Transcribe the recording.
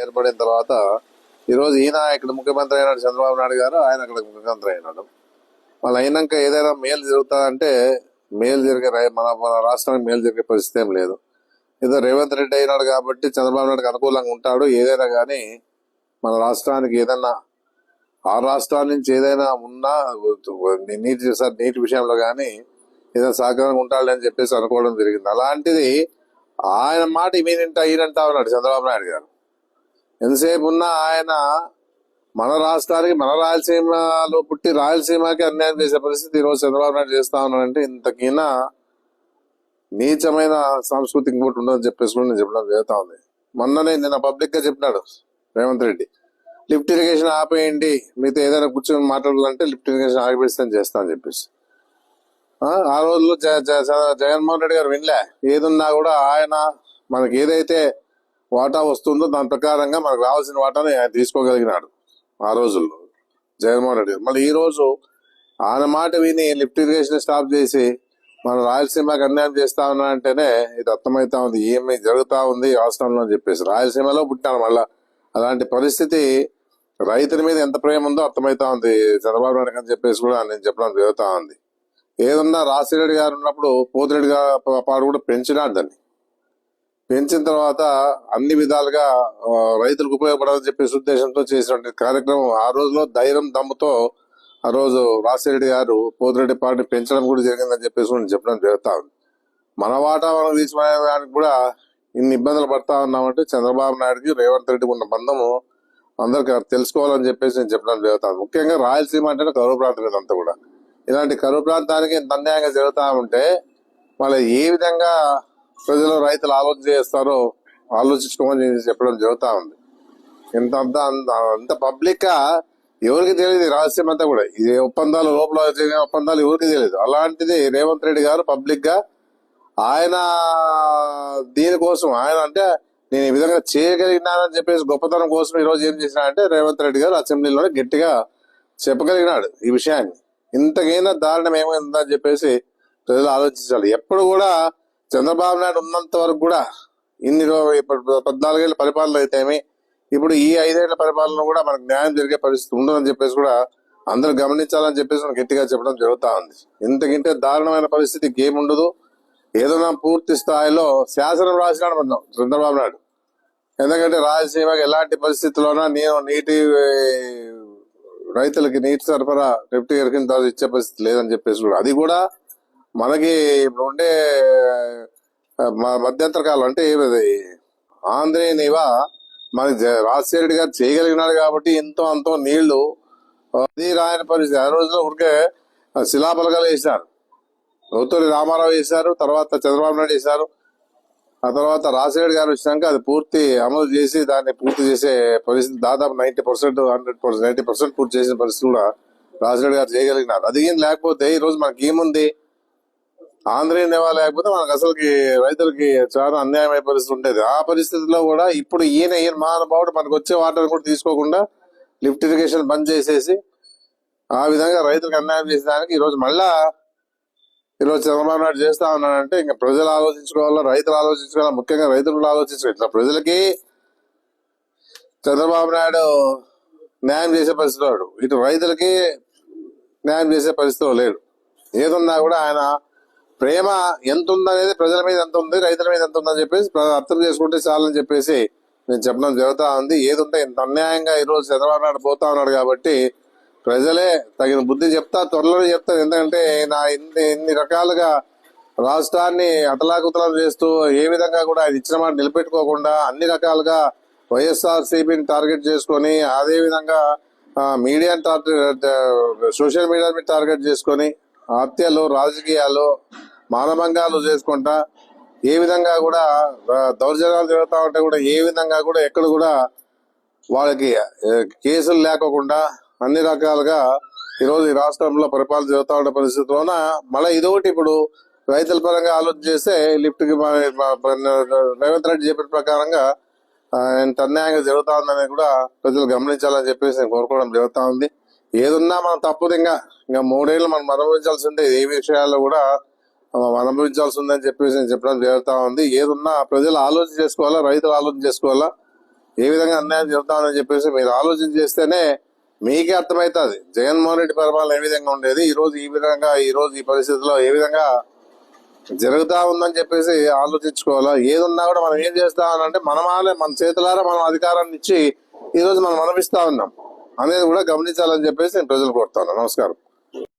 ఏర్పడిన తర్వాత ఈరోజు ఈయన ఇక్కడ ముఖ్యమంత్రి అయినాడు చంద్రబాబు నాయుడు గారు ఆయన అక్కడ ముఖ్యమంత్రి అయినాడు. వాళ్ళు అయినాక ఏదైనా మేలు జరుగుతుందంటే మేలు జరిగే రై- మన మన రాష్ట్రానికి మేలు జరిగే పరిస్థితి ఏం లేదు. ఏదో రేవంత్ రెడ్డి అయినాడు కాబట్టి చంద్రబాబు నాయుడుకి అనుకూలంగా ఉంటాడు. ఏదైనా కానీ మన రాష్ట్రానికి ఏదైనా ఆ రాష్ట్రాల నుంచి ఏదైనా ఉన్నా నీటి సార్ నీటి విషయంలో కానీ ఏదైనా సహకారంగా ఉంటాడు అని చెప్పేసి అనుకోవడం జరిగింది. అలాంటిది ఆయన మాట ఈయనంటా ఈయనంటా ఉన్నాడు చంద్రబాబు నాయుడు గారు. ఎంతసేపు ఉన్నా ఆయన మన రాష్ట్రానికి మన రాయలసీమలో పుట్టి రాయలసీమకి అన్యాయం చేసే పరిస్థితి ఈరోజు చంద్రబాబు నాయుడు చేస్తా ఉన్నాడంటే ఇంతకైనా నీచమైన సాంస్కృతిక ఇంకోటి ఉండదని చెప్పేసి కూడా నేను చెప్పడం జరుగుతా ఉంది. మొన్ననే నిన్న పబ్లిక్గా చెప్పినాడు రేవంత్ రెడ్డి. లిఫ్ట్ ఇరిగేషన్ ఆపేయండి మీతో ఏదైనా కూర్చొని మాట్లాడాలంటే లిఫ్ట్ ఇరిగేషన్ ఆగిపిస్తాను చేస్తా అని చెప్పేసి. ఆ, రోజుల్లో జ- జగన్మోహన్ రెడ్డి గారు వినలే. ఏదున్నా కూడా ఆయన మనకి ఏదైతే వాటా వస్తుందో దాని ప్రకారంగా మనకు రావాల్సిన వాటాని ఆయన తీసుకోగలిగినాడు ఆ రోజుల్లో. జగన్మోహన్ రెడ్డి మళ్ళీ ఈ రోజు ఆయన మాట విని లిఫ్ట్ ఇరిగేషన్ స్టాప్ చేసి మన రాయలసీమకి అన్యాయం చేస్తా ఉన్నాడంటేనే ఇది అర్థమవుతా ఉంది. ఏమి జరుగుతా ఉంది రాష్ట్రంలో అని చెప్పేసి. రాయలసీమలో పుట్టాను మళ్ళా. అలాంటి పరిస్థితి రైతుల మీద ఎంత ప్రేమ ఉందో అర్థమవుతా ఉంది. చంద్రబాబు నాయుడు అని చెప్పేసి కూడా నేను చెప్పడం జరుగుతా ఉంది. ఏదన్నా రాసిరెడ్డి గారు ఉన్నప్పుడు పోతిరెడ్డి గారు పాడు కూడా పెంచినాడు దాన్ని. పెంచిన తర్వాత అన్ని విధాలుగా రైతులకు ఉపయోగపడాలని చెప్పేసి ఉద్దేశంతో చేసినటువంటి కార్యక్రమం ఆ రోజులో ధైర్యం దమ్ముతో ఆ రోజు రాసిరెడ్డి గారు పోతిరెడ్డి పార్టీ పెంచడం కూడా జరిగిందని చెప్పేసి నేను చెప్పడం జరుగుతా ఉంది. మన వాటా మనం తీసుకునేదానికి కూడా ఇన్ని ఇబ్బందులు పడతా ఉన్నామంటే చంద్రబాబు నాయుడుకి రేవంత్ రెడ్డికి ఉన్న బంధము అందరికి తెలుసుకోవాలని చెప్పేసి నేను చెప్పడం జరుగుతాను ముఖ్యంగా రాయలసీమ అంటే కరువు ప్రాంతం ఇదంతా కూడా. ఇలాంటి కరువు ప్రాంతానికి ఇంత అన్యాయంగా జరుగుతా ఉంటే మళ్ళీ ఏ విధంగా ప్రజలు రైతులు ఆలోచన చేస్తారో ఆలోచించుకోమని చెప్పడం జరుగుతా ఉంది. ఇంత అంత అంత- అంత పబ్లిక్ ఎవరికి తెలియదు రహస్యం అంతా కూడా. ఇది ఒప్పందాలు లోపల ఒప్పందాలు ఎవరికి తెలియదు. అలాంటిది రేవంత్ రెడ్డి గారు పబ్లిక్గా ఆయన దీనికోసం ఆయన అంటే నేను ఈ విధంగా చేయగలిగినానని చెప్పేసి గొప్పతనం కోసం ఈ రోజు ఏం చేసినా అంటే రేవంత్ రెడ్డి గారు అసెంబ్లీలోనే గట్టిగా చెప్పగలిగినాడు ఈ విషయాన్ని. ఇంతకైనా దారుణం ఏమైందని చెప్పేసి ప్రజలు ఆలోచించాలి. ఎప్పుడు కూడా చంద్రబాబు నాయుడు ఉన్నంత వరకు కూడా ఇన్ని పద్నాలుగేళ్ళ పరిపాలన అయితేమి ఇప్పుడు ఈ ఐదేళ్ళ పరిపాలన కూడా మనకు న్యాయం జరిగే పరిస్థితి ఉండదని చెప్పేసి కూడా అందరూ గమనించాలని చెప్పేసి మనం గట్టిగా చెప్పడం జరుగుతా ఉంది. ఇంతకంటే దారుణమైన పరిస్థితి ఏముండదు ఏదైనా పూర్తి స్థాయిలో శాసనం రాసినాడు మనం చంద్రబాబు నాయుడు. ఎందుకంటే రాజసీమకి ఎలాంటి పరిస్థితుల్లోనా నేను నీటి రైతులకి నీటి సరఫరా డిప్యూటీ గారికి ఇచ్చే పరిస్థితి లేదని చెప్పేసి కూడా. అది కూడా మనకి ఇప్పుడు ఉండే మధ్యంతర కాలం అంటే ఏమిది ఆంధ్రేనివ మనకి గారు చేయగలిగినాడు కాబట్టి ఎంతో అంతో నీళ్ళు అది రాయని పరిస్థితి. ఆ రోజులో ఊరికే శిలాపలకాలు వేసినారు. నూతూరి రామారావు వేశారు తర్వాత చంద్రబాబు నాయుడు వేశారు. ఆ తర్వాత రాజశేఖర్ గారు వచ్చినాక అది పూర్తి అమలు చేసి దాన్ని పూర్తి చేసే పరిస్థితి దాదాపు ninety percent hundred percent ninety percent పూర్తి చేసిన పరిస్థితి కూడా రాజశేఖర్ గారు చేయగలిగినారు. అది ఏం లేకపోతే ఈ రోజు మనకి ఏముంది? ఆంధ్రీయ నేవా లేకపోతే మనకు అసలుకి రైతులకి చాలా అన్యాయమైన పరిస్థితి ఉండేది ఆ పరిస్థితిలో కూడా ఇప్పుడు ఈయన ఈయన మహానుభావుడు మనకు వచ్చే వాటర్ కూడా తీసుకోకుండా లిఫ్ట్ ఇరిగేషన్ బంద్ చేసేసి ఆ విధంగా రైతులకు అన్యాయం చేసేదానికి ఈ రోజు మళ్ళా ఈరోజు చంద్రబాబు నాయుడు చేస్తా ఉన్నాడంటే ఇంకా ప్రజలు ఆలోచించుకోవాలా రైతులు ఆలోచించుకోవాలా ముఖ్యంగా రైతులు ఆలోచించుకో ఆలోచించుకోవాలి. ఇట్లా ప్రజలకి చంద్రబాబు నాయుడు న్యాయం చేసే పరిస్థితి వాడు ఇటు రైతులకి న్యాయం చేసే పరిస్థితిలో లేడు. ఏదున్నా కూడా ఆయన ప్రేమ ఎంత ఉందనేది ప్రజల మీద ఎంత ఉంది రైతుల మీద ఎంత ఉందని చెప్పేసి అర్థం చేసుకుంటే చాలని చెప్పేసి నేను చెప్పడం జరుగుతా ఉంది. ఏది ఉంటే ఇంత అన్యాయంగా ఈ రోజు చంద్రబాబు నాయుడు పోతా ఉన్నాడు కాబట్టి ప్రజలే తగిన బుద్ధి చెప్తా త్వరలోనే చెప్తాను ఎందుకంటే నా ఇన్ని ఇన్ని రకాలుగా రాష్ట్రాన్ని అతలాకుతలం చేస్తూ ఏ విధంగా కూడా ఆయన ఇచ్చిన మాట నిలబెట్టుకోకుండా అన్ని రకాలుగా వైఎస్ఆర్ సిపిని టార్గెట్ చేసుకొని అదే విధంగా మీడియాని టార్గెట్ సోషల్ మీడియాని టార్గెట్ చేసుకొని హత్యలు రాజకీయాలు మానభంగాలు చేసుకుంటా ఏ విధంగా కూడా దౌర్జన్యాలు జరుగుతా ఉంటే కూడా ఏ విధంగా కూడా ఎక్కడ కూడా వాళ్ళకి కేసులు లేకోకుండా అన్ని రకాలుగా ఈరోజు ఈ రాష్ట్రంలో పరిపాలన జరుగుతూ ఉండే పరిస్థితిలోన మళ్ళీ ఇదొకటి ఇప్పుడు రైతుల పరంగా ఆలోచన చేస్తే లిఫ్ట్కి రేవంత్ రెడ్డి చెప్పిన ప్రకారంగా ఆయన అన్యాయంగా జరుగుతా ఉందని కూడా ప్రజలు గమనించాలని చెప్పేసి నేను కోరుకోవడం జరుగుతూ ఉంది. ఏదున్నా మనం తప్పదు ఇంకా. ఇంకా మూడేళ్ళు మనం అనుభవించాల్సిందే. ఏ విషయాల్లో కూడా మనం అనుభవించాల్సి ఉందని చెప్పేసి నేను చెప్పడం జరుగుతా ఉంది. ఏదున్నా ప్రజలు ఆలోచన చేసుకోవాలా? రైతులు ఆలోచన చేసుకోవాలా? ఏ విధంగా అన్యాయం చెబుతామని చెప్పేసి మీరు ఆలోచన చేస్తేనే మీకే అర్థమవుతుంది జగన్మోహన్ రెడ్డి పరిపాలన ఏ విధంగా ఉండేది? ఈ రోజు ఈ విధంగా ఈ రోజు ఈ పరిస్థితిలో ఏ విధంగా జరుగుతా ఉందని చెప్పేసి ఆలోచించుకోవాలా? ఏదున్నా కూడా మనం ఏం చేస్తామని అంటే మనమాలే మన చేతులారా మనం అధికారాన్ని ఇచ్చి ఈ రోజు మనం అనుభవిస్తా ఉన్నాం. అనేది కూడా గమనించాలని చెప్పేసి నేను ప్రజలు కోరుతాను నమస్కారం.